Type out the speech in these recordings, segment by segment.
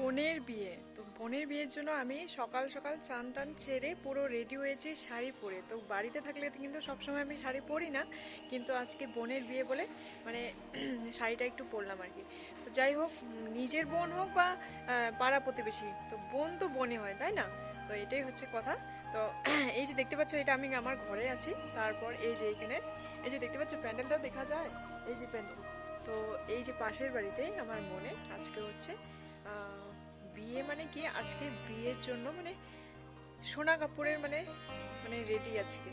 বোনের বিয়ে। তো বোনের বিয়ের জন্য আমি সকাল সকাল চান টান ছেড়ে পুরো রেডি হয়েছি শাড়ি পরে। তো বাড়িতে থাকলে কিন্তু সবসময় আমি শাড়ি পরি না, কিন্তু আজকে বোনের বিয়ে বলে মানে শাড়িটা একটু পরলাম আর কি। তো যাই হোক, নিজের বোন হোক বা পাড়া প্রতিবেশী, তো বোন তো বোনই হয়, তাই না? তো এটাই হচ্ছে কথা। তো এই যে দেখতে পাচ্ছ, এটা আমি আমার ঘরে আছি। তারপর এই যে এখানে এই যে দেখতে পাচ্ছ, প্যান্ডেলটা দেখা যায়? এই যে প্যান্ডেল। তো এই যে পাশের বাড়িতেই আমার মনে আজকে হচ্ছে বিয়ে মানে কি? আজকে বিয়ের জন্য মানে সোনা কাপড়ের মানে মানে রেডি আজকে।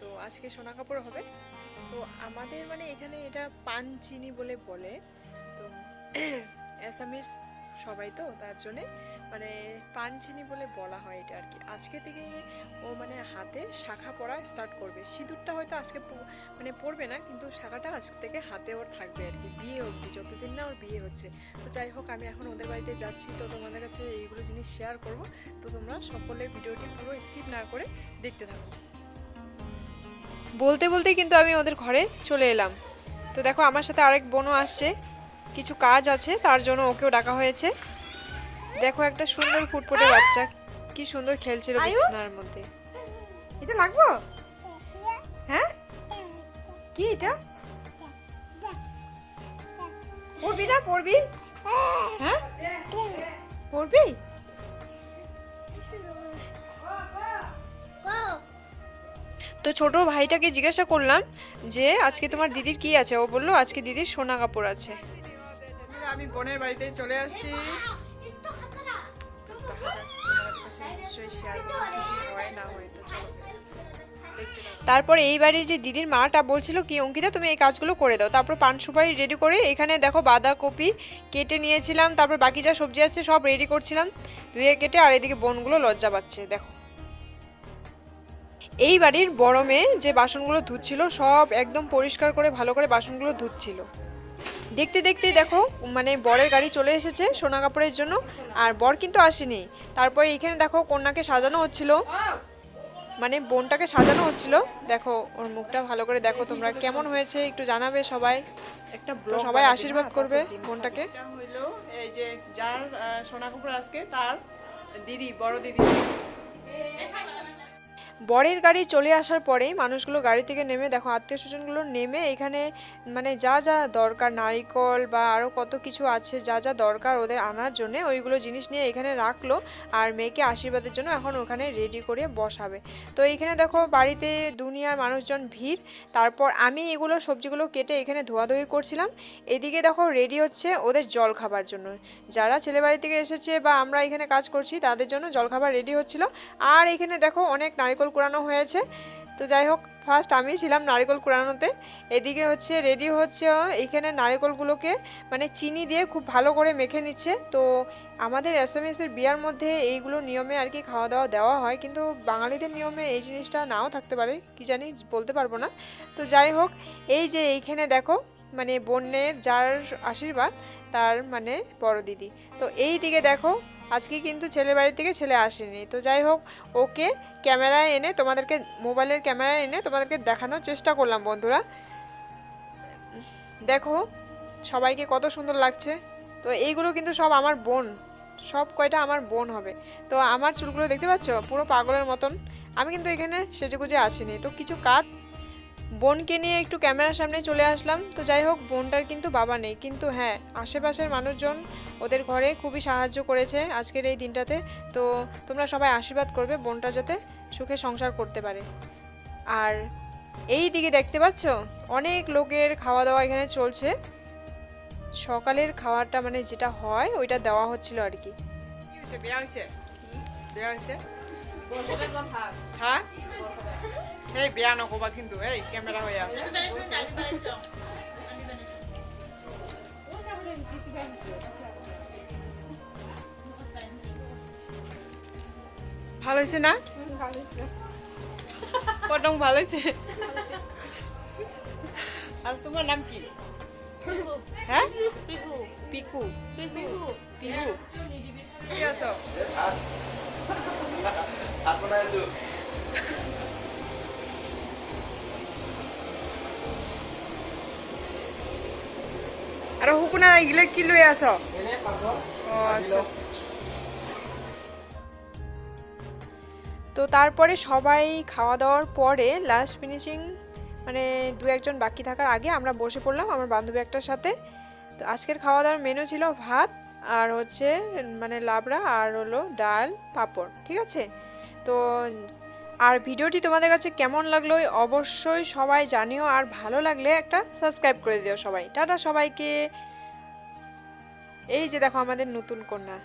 তো আজকে সোনা কাপড় হবে। তো আমাদের মানে এখানে এটা পান চিনি বলে বলে। তো অ্যাসামিস সবাই তো, তার জন্যে মানে পান চিনি বলে বলা হয় এটা আর কি। আজকে থেকে ও মানে হাতে শাখা পরা স্টার্ট করবে। সিঁদুরটা হয়তো আজকে মানে পড়বে না, কিন্তু শাখাটা আজকে থেকে হাতে ওর থাকবে আর কি, বিয়ে অবধি। যতদিন না ওর বিয়ে হচ্ছে। তো যাই হোক, আমি এখন ওদের বাড়িতে যাচ্ছি, তো তোমাদের কাছে এইগুলো জিনিস শেয়ার করব। তো তোমরা সকলে ভিডিওটি পুরো স্কিপ না করে দেখতে থাকো। বলতে, বলতেই কিন্তু আমি ওদের ঘরে চলে এলাম। তো দেখো, আমার সাথে আরেক বোনও আসছে। কিছু কাজ আছে তার জন্য ওকেও ডাকা হয়েছে। দেখো একটা সুন্দর ফুটফুটে বাচ্চা কি সুন্দর খেলছিল? বিছানার মধ্যে। এটা লাগবো? হ্যাঁ? কি এটা? পড়বি না পড়বি? হ্যাঁ? পড়বি? তো ছোট ভাইটাকে জিজ্ঞাসা করলাম যে আজকে তোমার দিদির কি আছে? ও বলল আজকে দিদির সোনা কাপড় আছে। আমি বোনের বাড়িতে চলে আসছি। তারপর এই বাড়ির যে দিদির মাটা বলছিল কি, অঙ্কিতা, তুমি এই কাজগুলো করে দাও। তারপর পান সুপারি রেডি করে এখানে দেখো বাঁধাকপি কেটে নিয়েছিলাম, তারপর বাকি যা সবজি আছে সব রেডি করছিলাম। ধুয়ে কেটে আর এদিকে বোনগুলো লজ্জা পাচ্ছে, দেখো। এই বাড়ির বড় মেয়ে যে বাসনগুলো ধুচ্ছিল সব একদম পরিষ্কার করে ভালো করে বাসনগুলো ধুচ্ছিল। দেখতে দেখতে দেখো মানে বরের গাড়ি চলে এসেছে সোনা কাপড়ের জন্য আর বর কিন্তু আসেনি। তারপরে এখানে দেখো কন্যাকে সাজানো হচ্ছিল। মানে বোনটাকে সাজানো হচ্ছিল। দেখো ওর মুখটা ভালো করে দেখো তোমরা কেমন হয়েছে একটু জানাবে সবাই। একটা সবাই আশীর্বাদ করবে বোনটাকে। বোনটাকে হইল এই যে যার সোনা কাপড় আজকে তার দিদি বড় দিদি। বরের গাড়ি চলে আসার পরেই মানুষগুলো গাড়ি থেকে নেমে, দেখো আত্মীয় স্বজনগুলো নেমে এখানে মানে যা যা দরকার, নারিকল বা আরও কত কিছু আছে, যা যা দরকার ওদের আনার জন্য ওইগুলো জিনিস নিয়ে এখানে রাখল আর মেয়েকে আশীর্বাদের জন্য এখন ওখানে রেডি করে বসাবে। তো এইখানে দেখো বাড়িতে দুনিয়ার মানুষজন ভিড়, তারপর আমি এগুলো সবজিগুলো কেটে এখানে ধোয়াধুয়ি করছিলাম। এদিকে দেখো রেডি হচ্ছে ওদের জল খাবার জন্য। যারা ছেলে বাড়ি থেকে এসেছে বা আমরা এখানে কাজ করছি তাদের জন্য জলখাবার রেডি হচ্ছিল। আর এখানে দেখো অনেক নারকেল কুড়ানো হয়েছে। তো যাই হোক ফার্স্ট আমি ছিলাম নারকেল কুড়ানোতে। এদিকে হচ্ছে রেডি হচ্ছে, এইখানে নারকেলগুলোকে মানে চিনি দিয়ে খুব ভালো করে মেখে নিচ্ছে। তো আমাদের এর বিয়ার মধ্যে এইগুলো নিয়মে আর কি খাওয়া দাওয়া দেওয়া হয়। কিন্তু বাঙালিদের নিয়মে এই জিনিসটা নাও থাকতে পারে, কি জানি বলতে পারব না। তো যাই হোক, এই যে এইখানে দেখো মানে বন্যের যার আশীর্বাদ, তার মানে বড় দিদি তো এই দিকে দেখো আজকে কিন্তু ছেলের বাড়ি থেকে ছেলে আসেনি। তো যাই হোক, ওকে ক্যামেরায় এনে তোমাদেরকে, মোবাইলের ক্যামেরায় এনে তোমাদেরকে দেখানোর চেষ্টা করলাম বন্ধুরা। দেখো, সবাইকে কত সুন্দর লাগছে। তো এইগুলো কিন্তু সব আমার বোন, সব কয়টা আমার বোন হবে। তো আমার চুলগুলো দেখতে পাচ্ছ? পুরো পাগলের মতন। আমি কিন্তু এখানে সেজেগুজে আসিনি। তো কিছু কাজ বোনকে নিয়ে একটু ক্যামেরার সামনে চলে আসলাম। তো যাই হোক বোনটার কিন্তু বাবা নেই। কিন্তু হ্যাঁ আশেপাশের মানুষজন ওদের ঘরে খুবই সাহায্য করেছে আজকের এই দিনটাতে। তো তোমরা সবাই আশীর্বাদ করবে বোনটা যাতে সুখে সংসার করতে পারে। আর এই দিকে দেখতে পাচ্ছ অনেক লোকের খাওয়া দাওয়া এখানে চলছে। সকালের খাওয়াটা মানে যেটা হয় ওইটা দেওয়া হচ্ছিল আর কি। হ্যাঁ? এই বিয়া নকবা কিন্তু, এই ক্যামেরা হয়ে আছে। ভালো হয়েছে না? পটং ভালো হয়েছে? আর তোমার নাম কি? হ্যাঁ? পিকু। পিকু। পিকু। পিকু। কি আছো? আর শুকনা এইগিলা কি লো আস আচ্ছা আচ্ছা। তো তারপরে সবাই খাওয়া দাওয়ার পরে লাস্ট ফিনিশিং মানে দু একজন বাকি থাকার আগে আমরা বসে পড়লাম আমার বান্ধবী একটার সাথে। তো আজকের খাওয়া দাওয়ার মেনু ছিল ভাত আর হচ্ছে মানে লাবড়া আর হলো ডাল পাঁপড় ঠিক আছে? তো আর ভিডিওটি তোমাদের কাছে কেমন লাগল অবশ্যই সবাই জানিও, আর ভালো লাগলে একটা সাবস্ক্রাইব করে দিও সবাই। টাটা সবাইকে। এই যে দেখো আমাদের নতুন কন্যা।